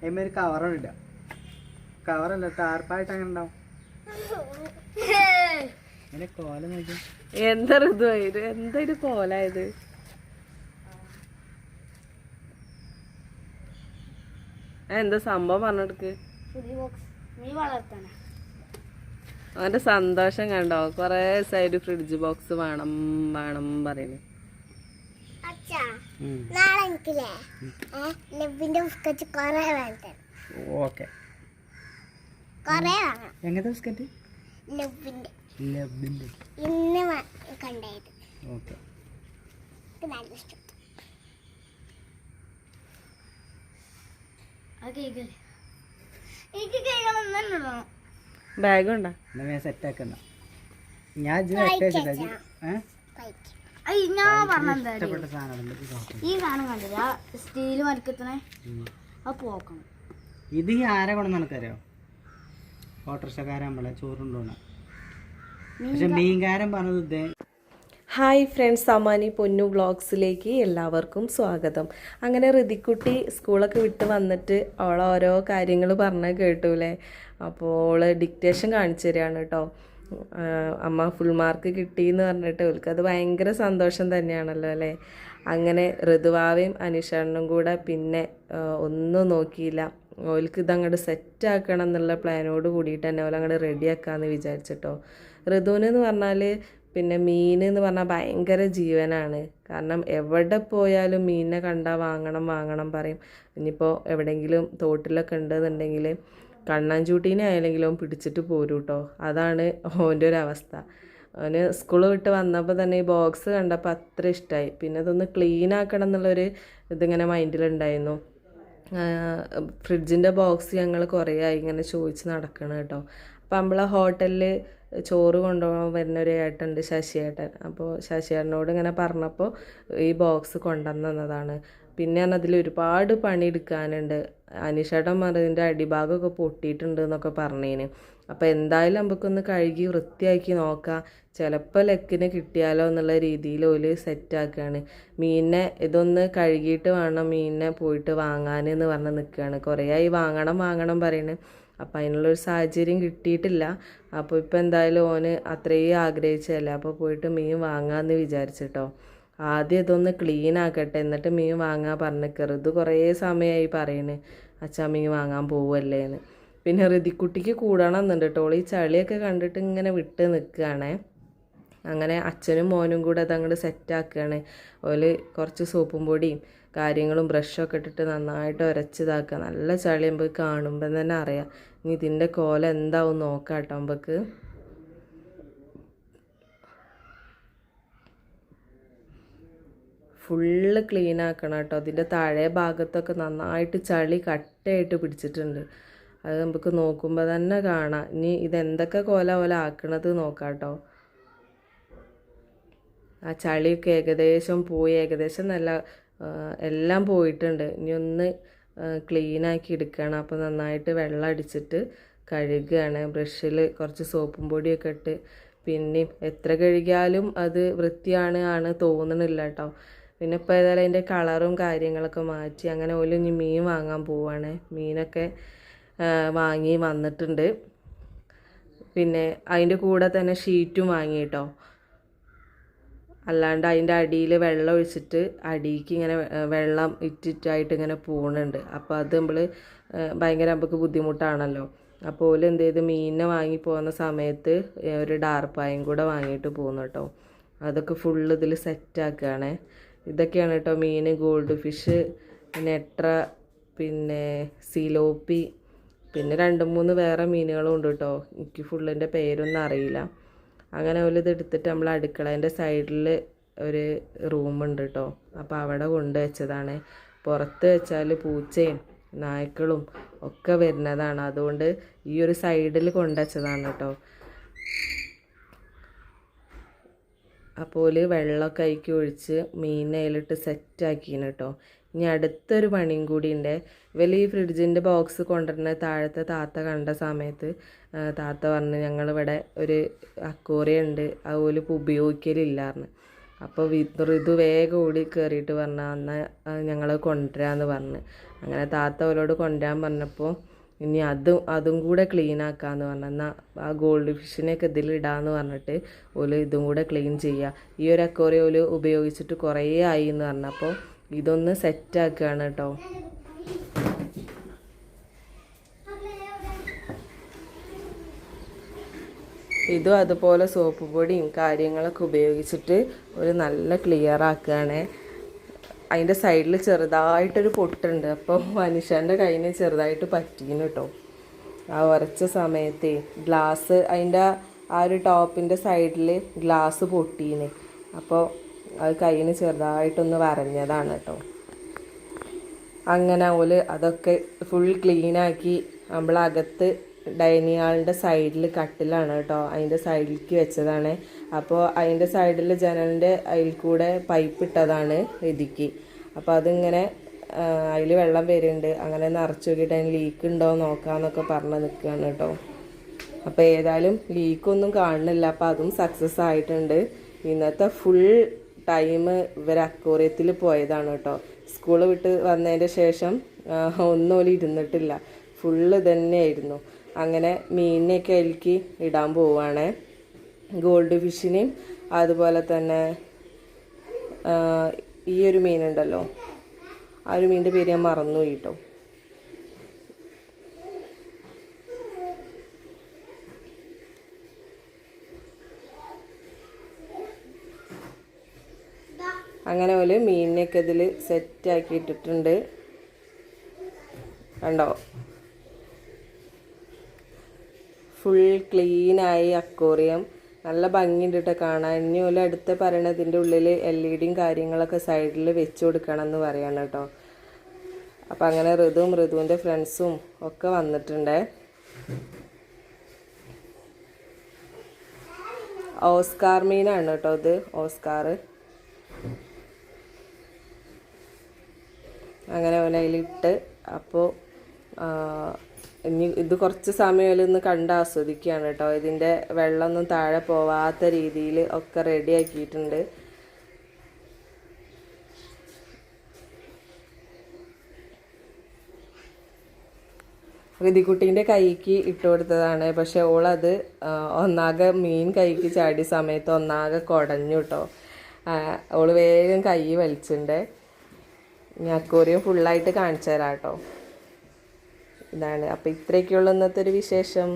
അതിന്മേൽ കവറാണ് ഇടുക കവറല്ല ടാർപ്പായിട്ട് അങ്ങനെ ഉണ്ടാവും. കോല നോക്കി എന്താ ഋതുവായത് എന്താ ഇത് കോലായത്? എന്താ സംഭവം പറഞ്ഞെടുക്ക്? അവന്റെ സന്തോഷം കണ്ടോ? കൊറേ സൈഡ് ഫ്രിഡ്ജ് ബോക്സ് വേണം വേണം പറയുന്നു. നാളെ എനിക്കില്ലേ ലബിന്റെ ബിസ്ക്കറ്റ് കുറെ വേണ്ട ഓക്കെ. കുറെ വാങ്ങാം എങ്ങനത്തെ ബിസ്ക്കറ്റ്? ലബിന്റെ ലബിന്റെ ഇന്ന് കണ്ടായത് ഓക്കെ. നല്ല ഇഷ്ടം. എനിക്ക് കഴിക്കണം തന്നെ ബാഗ് ഉണ്ടോ എന്നാ ഞാൻ സെറ്റ് ആക്കണ്ട. ഞാൻ ഏഹ് ഞാൻ സാധനം ഈ സാധനം കണ്ടില്ല? സ്റ്റീൽ മരക്കത്തിനെ അത് പോക്കണം. ഇത് ഈ ആരെ കൊണ്ടെന്ന് എനിക്കറിയോ ഓട്ടോറിക്ഷക്കാരൻ നമ്മളെ ചോറുണ്ടോണ പക്ഷെ മീൻകാരൻ പറഞ്ഞത് ഇതേ. ഹായ് ഫ്രണ്ട്സ് അമാനി പൊന്നു വ്ളോഗ്സിലേക്ക് എല്ലാവർക്കും സ്വാഗതം. അങ്ങനെ ഋതിക്കുട്ടി സ്കൂളൊക്കെ വിട്ട് വന്നിട്ട് അവൾ ഓരോ കാര്യങ്ങൾ പറഞ്ഞ് കേട്ടൂലേ? അപ്പോൾ അവൾ ഡിക്റ്റേഷൻ കാണിച്ചു തരികയാണ് കേട്ടോ. അമ്മ ഫുൾ മാർക്ക് കിട്ടി എന്ന് പറഞ്ഞിട്ട് അവൾക്ക് അത് ഭയങ്കര സന്തോഷം തന്നെയാണല്ലോ അല്ലേ? അങ്ങനെ ഋതുവാവയും അനിഷണ്ണും കൂടെ പിന്നെ ഒന്നും നോക്കിയില്ല. ഓൽക്ക് ഇതങ്ങോട്ട് സെറ്റ് ആക്കണം എന്നുള്ള പ്ലാനോട് കൂടിയിട്ട് തന്നെ ഓല അങ്ങോട്ട് റെഡി ആക്കാമെന്ന് വിചാരിച്ചിട്ടോ. ഋതുവിന് എന്ന് പറഞ്ഞാൽ പിന്നെ മീൻ എന്ന് പറഞ്ഞാൽ ഭയങ്കര ജീവനാണ്. കാരണം എവിടെ പോയാലും മീനിനെ കണ്ടാൽ വാങ്ങണം വാങ്ങണം പറയും. ഇനിയിപ്പോൾ എവിടെയെങ്കിലും തോട്ടിലൊക്കെ ഉണ്ടെന്നുണ്ടെങ്കിൽ കണ്ണാഞ്ചൂട്ടീനെ ആയാലെങ്കിലും പിടിച്ചിട്ട് പോരും കേട്ടോ അതാണ് ഓന്റെ ഒരു അവസ്ഥ. അവന് സ്കൂൾ വിട്ട് വന്നപ്പോൾ തന്നെ ഈ ബോക്സ് കണ്ടപ്പോൾ അത്ര ഇഷ്ടമായി പിന്നെ അതൊന്ന് ക്ലീൻ ആക്കണം എന്നുള്ളൊരു ഇതിങ്ങനെ മൈൻഡിലുണ്ടായിരുന്നു. ഫ്രിഡ്ജിന്റെ ബോക്സ് ഞങ്ങൾ കുറേ ആയി ഇങ്ങനെ ചോദിച്ച് നടക്കണം കേട്ടോ അപ്പം നമ്മളെ ഹോട്ടലിൽ ചോറ് കൊണ്ടുപോകാൻ വരുന്ന ഒരു ഏട്ടനുണ്ട് ശശിയേട്ടൻ. അപ്പോൾ ശശിയേട്ടനോട് ഇങ്ങനെ പറഞ്ഞപ്പോൾ ഈ ബോക്സ് കൊണ്ടുവന്നതാണ്. പിന്നെ അതിൽ ഒരുപാട് പണി എടുക്കാനുണ്ട് അനീഷേട്ടൻ പറഞ്ഞതിന്റെ അടിഭാഗമൊക്കെ പൊട്ടിയിട്ടുണ്ട് എന്നൊക്കെ പറഞ്ഞേന്. അപ്പോൾ എന്തായാലും നമുക്കൊന്ന് കഴുകി വൃത്തിയാക്കി നോക്കാം. ചിലപ്പോൾ ലെക്കിന് കിട്ടിയാലോ എന്നുള്ള രീതിയിൽ ഓൽ സെറ്റാക്കുകയാണ് മീനിനെ ഇതൊന്ന് കഴുകിയിട്ട് വേണം മീനിനെ പോയിട്ട് വാങ്ങാൻ എന്ന് പറഞ്ഞ് നിൽക്കുകയാണ് കുറേ ആയി വാങ്ങണം വാങ്ങണം പറയുന്നത് അപ്പം അതിനുള്ളൊരു സാഹചര്യം കിട്ടിയിട്ടില്ല. അപ്പോൾ ഇപ്പം എന്തായാലും ഓന് അത്രയും ആഗ്രഹിച്ചതല്ലേ? അപ്പോൾ പോയിട്ട് മീൻ വാങ്ങാമെന്ന് വിചാരിച്ചിട്ടോ. ആദ്യം ഇതൊന്ന് ക്ലീൻ ആക്കട്ടെ. എന്നിട്ട് മീൻ വാങ്ങാൻ പറഞ്ഞിക്കറ്. ഇത് കുറേ സമയമായി പറയണ്. അച്ഛാ മീൻ വാങ്ങാൻ പോവല്ലേ എന്ന് പിന്നെ ഋതിക്കുട്ടിക്ക് കൂടണം എന്നുണ്ട് കേട്ടോ. ഈ ചളിയൊക്കെ കണ്ടിട്ട് ഇങ്ങനെ വിട്ട് നിൽക്കുകയാണേ അങ്ങനെ അച്ഛനും മോനും കൂടെ അതങ്ങോട്ട് സെറ്റാക്കുകയാണ് ഓൽ കുറച്ച് സോപ്പും പൊടിയും കാര്യങ്ങളും ബ്രഷൊക്കെ ഇട്ടിട്ട് നന്നായിട്ട് ഉരച്ചിതാക്കുക നല്ല ചളി നമുക്ക് കാണുമ്പോൾ തന്നെ അറിയാം. ഇനി ഇതിന്റെ കോല എന്താവും നോക്കാം കേട്ടോ നമുക്ക് ഫുള്ള് ക്ലീൻ ആക്കണം കേട്ടോ. അതിന്റെ താഴെ ഭാഗത്തൊക്കെ നന്നായിട്ട് ചളി കട്ടയായിട്ട് പിടിച്ചിട്ടുണ്ട്. അത് നമുക്ക് നോക്കുമ്പോൾ തന്നെ കാണാം. ഇനി ഇതെന്തൊക്കെ കോല പോലെ ആക്കണത് നോക്കാം കേട്ടോ. ആ ചളിയൊക്കെ ഏകദേശം പോയി. ഏകദേശം നല്ല എല്ലാം പോയിട്ടുണ്ട്. ഇനി ഒന്ന് ക്ലീനാക്കി എടുക്കുകയാണ് അപ്പോൾ നന്നായിട്ട് വെള്ളം അടിച്ചിട്ട് കഴുകുകയാണ് ബ്രഷിൽ കുറച്ച് സോപ്പും പൊടിയൊക്കെ ഇട്ട് പിന്നെ എത്ര കഴുകിയാലും അത് വൃത്തിയാണ് ആണ് തോന്നണില്ല കേട്ടോ പിന്നെ ഇപ്പോൾ ഏതായാലും അതിന്റെ കളറും കാര്യങ്ങളൊക്കെ മാറ്റി അങ്ങനെ ഓൽ ഇനി മീൻ വാങ്ങാൻ പോവുകയാണ് മീനൊക്കെ വാങ്ങി വന്നിട്ടുണ്ട്. പിന്നെ അതിന്റെ കൂടെ തന്നെ ഷീറ്റും വാങ്ങി കേട്ടോ അല്ലാണ്ട് അതിന്റെ അടിയിൽ വെള്ളം ഒഴിച്ചിട്ട് അടിക്ക് ഇങ്ങനെ വെള്ളം ഇറ്റിറ്റായിട്ട് ഇങ്ങനെ പോകുന്നുണ്ട് അപ്പോൾ അത് നമ്മൾ ഭയങ്കര നമുക്ക് ബുദ്ധിമുട്ടാണല്ലോ. അപ്പോൾ ഓൽ എന്ത് ചെയ്ത്? മീനിനെ വാങ്ങി പോകുന്ന സമയത്ത് ഒരു ഡാർപ്പായും കൂടെ വാങ്ങിയിട്ട് പോകുന്നു കേട്ടോ അതൊക്കെ ഫുള്ള് ഇതിൽ സെറ്റാക്കുകയാണേ ഇതൊക്കെയാണ് കേട്ടോ മീൻ ഗോൾഡ് ഫിഷ് നെട്ര പിന്നെ സിലോപ്പി പിന്നെ രണ്ട് മൂന്ന് വേറെ മീനുകളും ഉണ്ട് കേട്ടോ എനിക്ക് ഫുള്ളിന്റെ പേരൊന്നും അറിയില്ല. അങ്ങനെ ഒരു ഇതെടുത്തിട്ട് നമ്മൾ അടുക്കളേന്റെ സൈഡിൽ ഒരു റൂമുണ്ട് കേട്ടോ അപ്പോൾ അവിടെ കൊണ്ട് വെച്ചതാണ്. പുറത്ത് വെച്ചാൽ പൂച്ചയും നായ്ക്കളും ഒക്കെ വരുന്നതാണ്. അതുകൊണ്ട് ഈ ഒരു സൈഡിൽ കൊണ്ടുവച്ചതാണ് കേട്ടോ അപ്പോൾ വെള്ളമൊക്കെ അയക്കി ഒഴിച്ച് മീൻ അതിലിട്ട് കേട്ടോ ഇനി അടുത്തൊരു പണിയും കൂടി ഉണ്ട് ഇവൽ ഈ ഫ്രിഡ്ജിന്റെ ബോക്സ് കൊണ്ടുവരുന്ന താഴത്തെ താത്ത കണ്ട സമയത്ത് താത്ത പറഞ്ഞ് ഞങ്ങളിവിടെ ഒരു അക്കോറിയ ഉണ്ട് അതുപോലെ ഉപയോഗിക്കലില്ലായിരുന്നു അപ്പോൾ ഋതു വേഗം ഓടി കയറിയിട്ട് പറഞ്ഞു എന്നാൽ ഞങ്ങൾ കൊണ്ടുവരാമെന്ന് പറഞ്ഞ്. അങ്ങനെ താത്ത അവരോട് കൊണ്ടുവരാൻ പറഞ്ഞപ്പോൾ ഇനി അതും അതും കൂടെ ക്ലീൻ ആക്കാമെന്ന് പറഞ്ഞു. എന്നാൽ ആ ഗോൾഡ് ഫിഷിനെയൊക്കെ ഇതിലിടാമെന്ന് പറഞ്ഞിട്ട് ഓൽ ഇതും കൂടെ ക്ലീൻ ചെയ്യുക ഈ ഒരു അക്കോറിയം ഓൽ ഉപയോഗിച്ചിട്ട് കുറേ ആയി എന്ന് പറഞ്ഞപ്പോൾ ഇതൊന്ന് സെറ്റ് ആക്കുകയാണ് കേട്ടോ ഇതും അതുപോലെ സോപ്പ് പൊടിയും കാര്യങ്ങളൊക്കെ ഉപയോഗിച്ചിട്ട് ഒരു നല്ല ക്ലിയർ ആക്കുകയാണ് അതിന്റെ സൈഡിൽ ചെറുതായിട്ടൊരു പൊട്ടുണ്ട്. അപ്പോൾ മനുഷ്യന്റെ കയ്യിൽ ചെറുതായിട്ട് പറ്റീന് കേട്ടോ ആ ഉരച്ച സമയത്ത് ഗ്ലാസ് അതിന്റെ ആ ഒരു ടോപ്പിന്റെ സൈഡിൽ ഗ്ലാസ് പൊട്ടീന്. അപ്പോൾ അത് കയ്യിന് ചെറുതായിട്ടൊന്ന് വരഞ്ഞതാണ് കേട്ടോ. അങ്ങനെ ഓൽ അതൊക്കെ ഫുൾ ക്ലീനാക്കി നമ്മളകത്ത് ഡൈനിങ് ഹാളിന്റെ സൈഡിൽ കട്ടിലാണ് കേട്ടോ. അതിന്റെ സൈഡിലേക്ക് വെച്ചതാണ്. അപ്പോൾ അതിന്റെ സൈഡിൽ ജനലിന്റെ അതിൽ കൂടെ പൈപ്പ് ഇട്ടതാണ് ഇതിക്ക്. അപ്പോൾ അതിങ്ങനെ അതിൽ വെള്ളം വരുന്നുണ്ട്. അങ്ങനെ നിറച്ച് നോക്കിയിട്ട് അതിന് ലീക്ക് ഉണ്ടോ നോക്കാമെന്നൊക്കെ പറഞ്ഞ് നിൽക്കുകയാണ് കേട്ടോ. അപ്പോൾ ഏതായാലും ലീക്കൊന്നും കാണുന്നില്ല. അപ്പോൾ അതും സക്സസ് ആയിട്ടുണ്ട്. ഇന്നത്തെ ഫുൾ ടൈം ഇവർ അക്വോറിയത്തിൽ പോയതാണ് കേട്ടോ സ്കൂൾ വിട്ട് വന്നതിന്റെ ശേഷം ആ, ഒന്നും ഓൽ ഇരുന്നിട്ടില്ല. ഫുള്ള് തന്നെയായിരുന്നു അങ്ങനെ മീനിനെയൊക്കെ അതിലേക്ക് ഇടാൻ പോവുകയാണ് ഗോൾഡ് ഫിഷിനെയും അതുപോലെ തന്നെ ഈ ഒരു മീനുണ്ടല്ലോ. ആ ഒരു മീനിന്റെ പേര് ഞാൻ മറന്നു കേട്ടോ അങ്ങനെ പോലെ മീനിനെയൊക്കെ ഇതിൽ സെറ്റാക്കി ഇട്ടിട്ടുണ്ട്. കണ്ടോ? ഫുൾ ക്ലീനായി അക്വോറിയം നല്ല ഭംഗിയുണ്ട് കേട്ടോ കാണാൻ. ഇനി പോലെ അടുത്ത പറയണത് ഇതിന്റെ ഉള്ളിൽ എൽ ഇ ഡിയും കാര്യങ്ങളൊക്കെ സൈഡിൽ വെച്ച് കൊടുക്കണം എന്ന് പറയാണ് കേട്ടോ അപ്പം അങ്ങനെ ഋതുവും ഋതുവിന്റെ ഫ്രണ്ട്സും ഒക്കെ വന്നിട്ടുണ്ട്. ഓസ്കാർ മീനാണ് കേട്ടോ ഇത്. ഓസ്കാർ അങ്ങനെ അവൻ അതിലിട്ട് അപ്പോൾ ഇനി ഇത് കുറച്ച് സമയം ഒന്ന് കണ്ട് ആസ്വദിക്കുകയാണ് കേട്ടോ. ഇതിന്റെ വെള്ളമൊന്നും താഴെ പോവാത്ത രീതിയിൽ ഒക്കെ റെഡി ആക്കിയിട്ടുണ്ട്. ഋതിക്കുട്ടീന്റെ കൈക്ക് ഇട്ട് കൊടുത്തതാണ്. പക്ഷെ ഓളത് ഒന്നാകെ മീൻ കൈക്ക് ചാടിയ സമയത്ത് ഒന്നാകെ കുടഞ്ഞു കേട്ടോ. ഓൾ വേഗം കൈ വലിച്ചിട്ടുണ്ട് ഞാൻ അക്വോറിയം ഫുള്ളായിട്ട് കാണിച്ചു തരാം കേട്ടോ. ഇതാണ്. അപ്പോൾ ഇത്രയൊക്കെയുള്ള ഇന്നത്തെ ഒരു വിശേഷം.